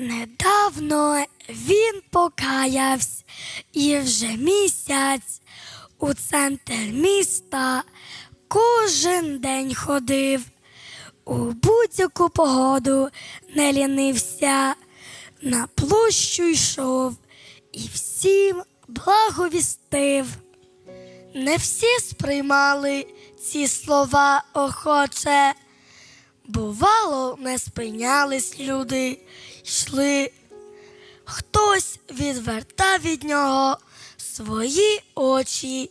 Недавно він покаявся і вже місяць у центр міста кожен день ходив. У будь-яку погоду не лінився, на площу йшов і всім благовістив. Не всі сприймали ці слова охоче. Бувало, не спинялись люди, йшли. Хтось відвертав від нього свої очі,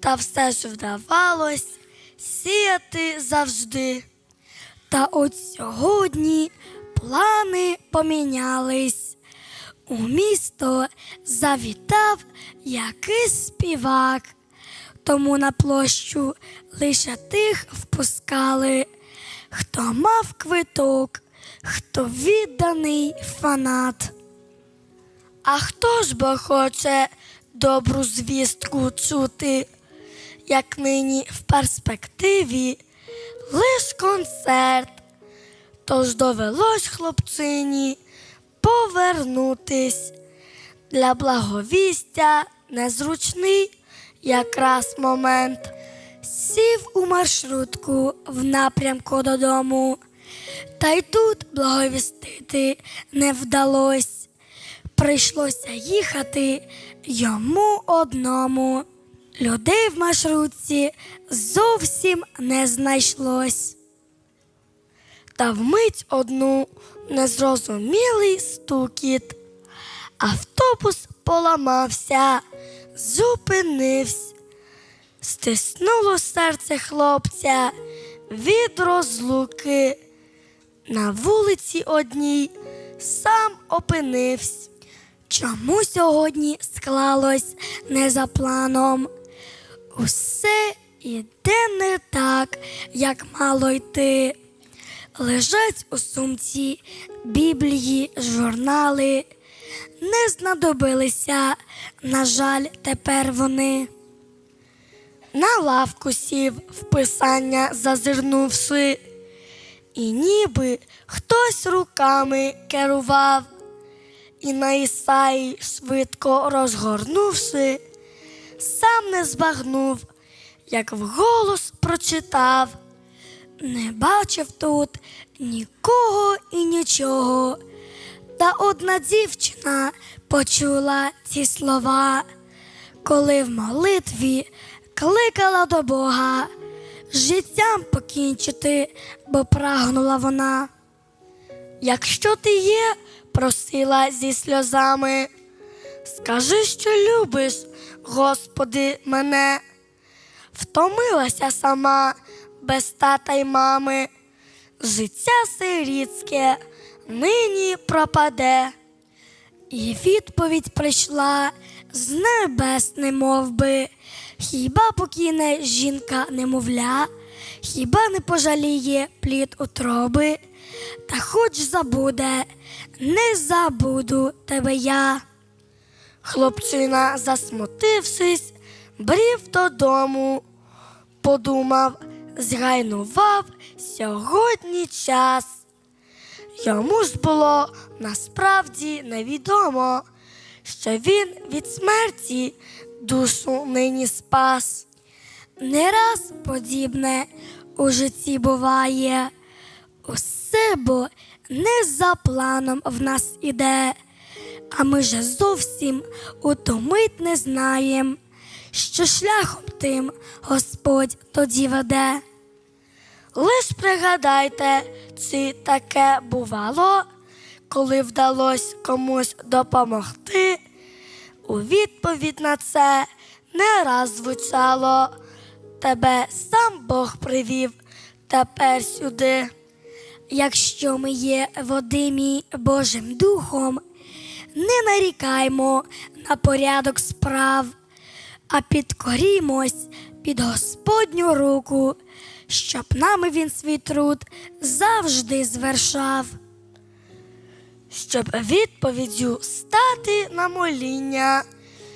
та все ж вдавалось сіяти завжди. Та от сьогодні плани помінялись. У місто завітав якийсь співак, тому на площу лише тих впускали, хто мав квиток, хто відданий фанат. А хто ж бо хоче добру звістку чути, як нині в перспективі лиш концерт, тож довелось хлопцині повернутись для благовістя незручний якраз момент. Сів у маршрутку в напрямку додому, та й тут благовістити не вдалось. Прийшлося їхати йому одному. Людей в маршрутці зовсім не знайшлось. Та вмить одну незрозумілий стукіт. Автобус поламався, зупинився. Стиснуло серце хлопця від розлуки. На вулиці одній сам опинився. Чому сьогодні склалось не за планом? Усе іде не так, як мало йти. Лежать у сумці біблії, журнали. Не знадобилися, на жаль, тепер вони. На лавку сів в писання зазирнувши, і ніби хтось руками керував, і на Ісаї швидко розгорнувши, сам не збагнув, як вголос прочитав. Не бачив тут нікого і нічого. Та одна дівчина почула ці слова, коли в молитві кликала до Бога, життям покінчити, бо прагнула вона. Якщо ти є, просила зі сльозами, скажи, що любиш, Господи, мене, втомилася сама без тата й мами, життя сирітське нині пропаде. І відповідь прийшла з небес, не би. Хіба покине жінка немовля, хіба не пожаліє плід утроби, та хоч забуде, не забуду тебе я. Хлопчина, засмутившись, брів додому, подумав, згайнував сьогодні час. Йому ж було насправді невідомо, що він від смерті душу нині спас. Не раз подібне у житті буває, усе бо не за планом в нас іде, а ми же зовсім у ту мить не знаєм, що шляхом тим Господь тоді веде. Лиш пригадайте, чи таке бувало, коли вдалося комусь допомогти. У відповідь на це не раз звучало. Тебе сам Бог привів тепер сюди. Якщо ми є Водимі Божим Духом, не нарікаймо на порядок справ, а підкорімось під Господню руку, щоб нами він свій труд завжди звершав. Щоб відповіддю стати на моління,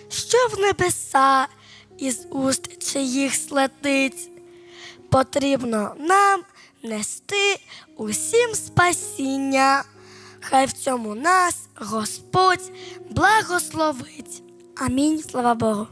що в небеса із уст чиїх слетить, потрібно нам нести усім спасіння. Хай в цьому нас Господь благословить. Амінь. Слава Богу.